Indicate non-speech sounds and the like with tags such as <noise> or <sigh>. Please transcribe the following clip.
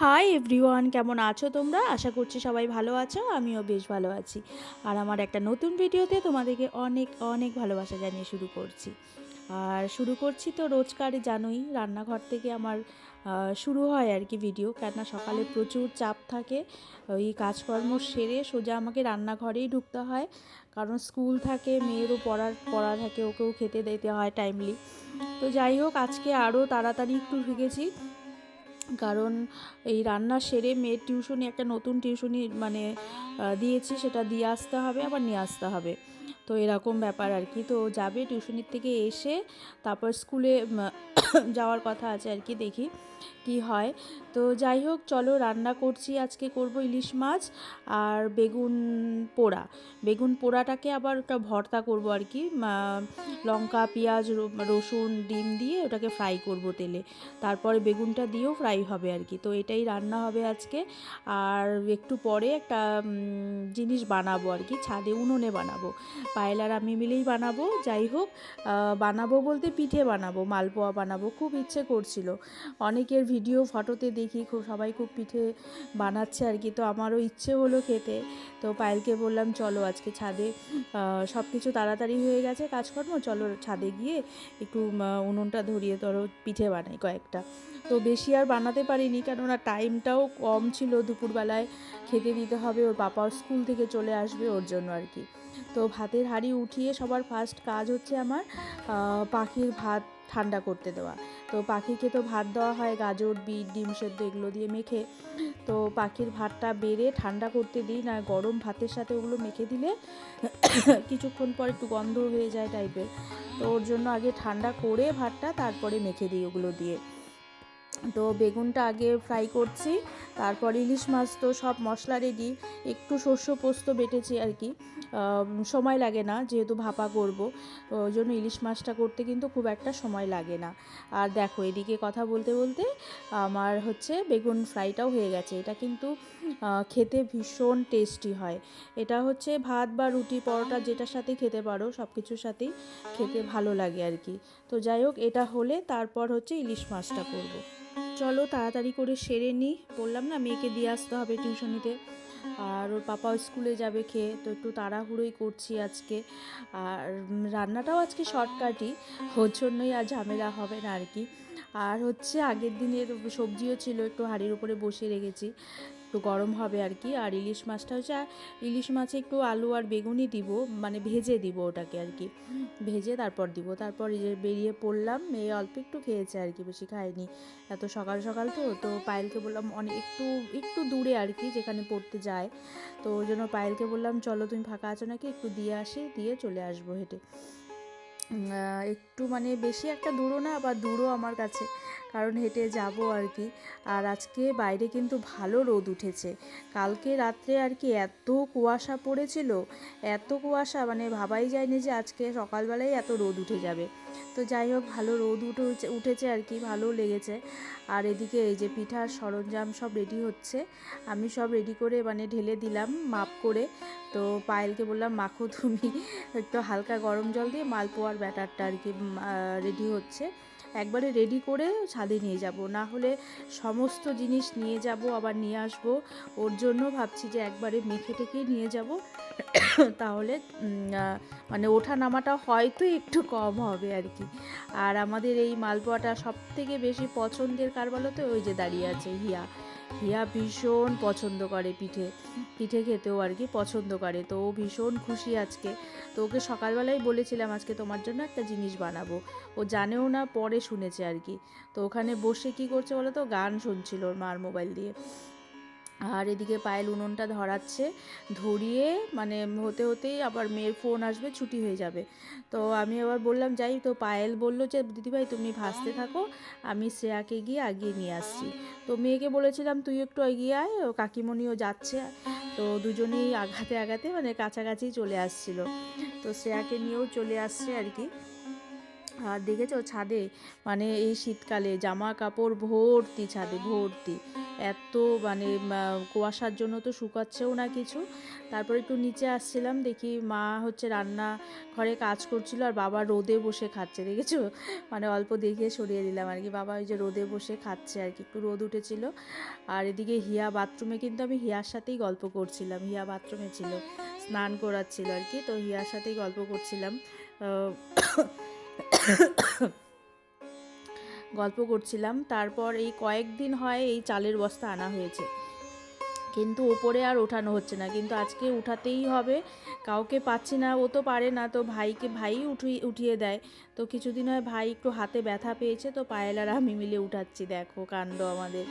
Hi everyone কেমন আছো তোমরা? আশা করছি সবাই ভালো আছো, আমিও বেশ ভালো আছি। আর আমার একটা নতুন ভিডিওতে তোমাদেরকে অনেক অনেক ভালোবাসা জানিয়ে শুরু করছি। আর শুরু করছি তো রোজকারই জানোই, রান্নাঘর থেকে আমার শুরু হয় আর কি ভিডিও কেননা সকালে প্রচুর চাপ থাকে। ওই কাজকর্ম সেরে সোজা আমাকে রান্নাঘরেই ঢুকতে হয়। কারণ স্কুল থাকে, মেয়েরও পড়ার, পড়া থাকে, ওকেও খেতে দিতে হয় টাইমলি তো যাই হোক, আজকে আরও তাড়াতাড়ি একটু ঢুকেছি। কারণ এই রান্না সেরে মেয়ের টিউশনি, একটা নতুন টিউশনি মানে দিয়েছি, সেটা দিয়ে আসতে হবে, আবার নিয়ে আসতে হবে। তো এরকম ব্যাপার আর কি। তো যাবে টিউশনির থেকে এসে, তারপর স্কুলে <coughs> যাওয়ার কথা আছে আর কি, দেখি কি হয়। তো যাই হোক, চলো রান্না করছি, আজকে করব ইলিশ মাছ আর বেগুন পোড়া। বেগুন পোড়াটাকে আবার ওটা ভর্তা করব আর কি লঙ্কা, পেঁয়াজ রসুন, ডিম দিয়ে ওটাকে ফ্রাই করব তেলে। তারপরে বেগুনটা দিয়েও ফ্রাই হবে আর কি, তো এটাই রান্না হবে আজকে। আর একটু পরে একটা জিনিস বানাবো আর কি, ছাদে উনুনে বানাবো। পায়েলার আমি মিলেই বানাবো, যাই হোক বানাবো বলতে পিঠে বানাবো, মালপোয়া বানাবো খুব ইচ্ছে করছিল। অনেকের ভিডিও ফটোতে দেখি খুব, সবাই খুব পিঠে বানাচ্ছে আর কি। তো আমারও ইচ্ছে হলো খেতে। তো পায়েলকে বললাম, চলো আজকে ছাদে সব কিছু তাড়াতাড়ি হয়ে গেছে কাজকর্ম, চলো ছাদে গিয়ে একটু উনুনটা ধরিয়ে ধরো, পিঠে বানাই কয়েকটা। তো বেশি আর বানাতে পারিনি, কেননা টাইমটাও কম ছিল দুপুরবেলায়। খেতে দিতে হবে, ওর পাপাও স্কুল থেকে চলে আসবে ওর জন্য আর কি। তো ভাতের হাঁড়ি উঠিয়ে সবার ফার্স্ট কাজ হচ্ছে আমার পাখির ভাত ঠান্ডা করতে দেওয়া। তো পাখিকে তো ভাত দেওয়া হয়, গাজর, বিট, ডিম সেদ্ধ এগুলো দিয়ে মেখে। তো পাখির ভাতটা বেড়ে ঠান্ডা করতে দিই, না গরম ভাতের সাথে ওগুলো মেখে দিলে কিছুক্ষণ পর একটু গন্ধ হয়ে যায় টাইপের তো ওর জন্য আগে ঠান্ডা করে ভাতটা তারপরে মেখে দিই ওগুলো দিয়ে। তো বেগুনটা আগে ফ্রাই করছি, তারপর ইলিশ মাছ তো সব মশলা রেডি একটু শস্য পোস্ত বেটেছি আর কি। সময় লাগে না, যেহেতু ভাপা করব। ওই জন্য ইলিশ মাছটা করতে কিন্তু খুব একটা সময় লাগে না। আর দেখো, এদিকে কথা বলতে বলতে আমার হচ্ছে বেগুন ফ্রাইটাও হয়ে গেছে। এটা কিন্তু খেতে ভীষণ টেস্টি হয়। এটা হচ্ছে ভাত বা রুটি পরোটা যেটার সাথে খেতে পারো সব কিছুর সাথেই খেতে ভালো লাগে আর কি। তো যাই হোক, এটা হলে তারপর হচ্ছে ইলিশ মাছটা করব। চলো তাড়াতাড়ি করে সেরে নিই বললাম না, মেয়েকে দিয়ে আসতে হবে টিউশনিতে। আর ওর পাপা স্কুলে যাবে খেয়ে, তো একটু তাড়াহুড়োই করছি আজকে। আর রান্নাটাও আজকে শর্টকাটই ওর জন্যই আর ঝামেলা হবে না আর কি। আর হচ্ছে আগের দিনের সবজিও ছিল, একটু হাঁড়ির উপরে বসিয়ে রেখেছি। একটু গরম হবে আর কি। আর ইলিশ মাছটা হচ্ছে ইলিশ মাছে একটু আলু আর বেগুনই দিব মানে ভেজে দিব ওটাকে আর কি। ভেজে তারপর দিব। তারপর বেরিয়ে পড়লাম, মেয়ে অল্প একটু খেয়েছে আর কি, বেশি খায়নি। এত সকাল সকাল তো তো পায়েলকে বললাম অনেক একটু একটু দূরে আর কি, যেখানে পড়তে যায়। তো ওই জন্য পায়েলকে বললাম, চলো তুমি ফাঁকা আছো নাকি? একটু দিয়ে আসি, দিয়ে চলে আসব হেঁটে। একটু মানে বেশি একটা দূরও না আবার দূরও আমার কাছে। কারণ হেঁটে যাব আর কি। আর আজকে বাইরে কিন্তু ভালো রোদ উঠেছে। কালকে রাত্রে আর কি এত কুয়াশা পড়েছিল, এত কুয়াশা মানে ভাবাই যায়নি যে আজকে সকালবেলায় এত রোদ উঠে যাবে। তো যাই হোক, ভালো রোদ উঠে উঠেছে আর কি ভালো লেগেছে। আর এদিকে এই যে পিঠার সরঞ্জাম সব রেডি হচ্ছে। আমি সব রেডি করে মানে ঢেলে দিলাম, মাপ করে। তো পায়েলকে বললাম, মাখো তুমি। একটু হালকা গরম জল দিয়ে মালপোয়ার ব্যাটারটা আর কি রেডি হচ্ছে। একবারে রেডি করে ছাদে নিয়ে যাব। না হলে সমস্ত জিনিস নিয়ে যাব, আবার নিয়ে আসব। ওর জন্য ভাবছি যে একবারে মেখে টেকেই নিয়ে যাব। <coughs> তাহলে মানে ওঠা নামাটা হয়তো একটু কম হবে আর কি আর আমাদের এই মালপোয়াটা সব থেকে বেশি পছন্দের কার তো ওই যে দাঁড়িয়ে আছে হিয়া। হিয়া ভীষণ পছন্দ করে পিঠে। পিঠে খেতেও আর কি পছন্দ করে। তো ও ভীষণ খুশি আজকে। তো ওকে সকালবেলায় বলেছিলাম আজকে তোমার জন্য একটা জিনিস বানাবো। ও জানেও না, পরে শুনেছে আর কি তো ওখানে বসে কি করছে বলো তো গান শুনছিল ওর মার মোবাইল দিয়ে। আর এদিকে পায়েল উনুনটা ধরাচ্ছে, ধরিয়ে মানে হতে হতেই আবার মেয়ের ফোন আসবে, ছুটি হয়ে যাবে। তো আমি আবার বললাম, যাই তো পায়েল বলল যে, দিদিভাই, তুমি ভাসতে থাকো, আমি শ্রেয়াকে গিয়ে আগিয়ে নিয়ে আসছি। তো মেয়েকে বলেছিলাম তুই একটু এগিয়ে আয়, ও কাকিমণিও যাচ্ছে। তো দুজনেই আঘাতে আঘাতে মানে কাছাকাছি চলে আসছিল। তো শ্রেয়াকে নিয়েও চলে আসছে আর কি। আর দেখেছ ছাদে? মানে এই শীতকালে জামা কাপড় ভর্তি ছাদে, ভর্তি। এত মানে কুয়াশার জন্য তো শুকাচ্ছেও না কিছু। তারপর একটু নিচে আসছিলাম, দেখি মা হচ্ছে রান্না ঘরে কাজ করছিল আর বাবা রোদে বসে খাচ্ছে, দেখেছ? মানে অল্প দেখিয়ে সরিয়ে দিলাম আর কি। বাবা ওই যে রোদে বসে খাচ্ছে আর কি, একটু রোদ উঠেছিল। আর এদিকে হিয়া বাথরুমে কিন্তু আমি হিয়ার সাথেই গল্প করছিলাম, হিয়া বাথরুমে ছিল, স্নান করাচ্ছিল আর কি। তো হিয়ার সাথেই গল্প করছিলাম। গল্প করছিলাম। তারপর এই কয়েকদিন হয় এই চালের বস্তা আনা হয়েছে। কিন্তু ওপরে আর ওঠানো হচ্ছে না। কিন্তু আজকে উঠাতেই হবে। কাউকে পাচ্ছি না, ও তো পারে না। তো ভাইকে, ভাই উঠিয়ে উঠিয়ে দেয়। তো কিছুদিন হয় ভাই একটু হাতে ব্যথা পেয়েছে। তো পায়েলারা আমি মিলে উঠাচ্ছি। দেখো কাণ্ড আমাদের।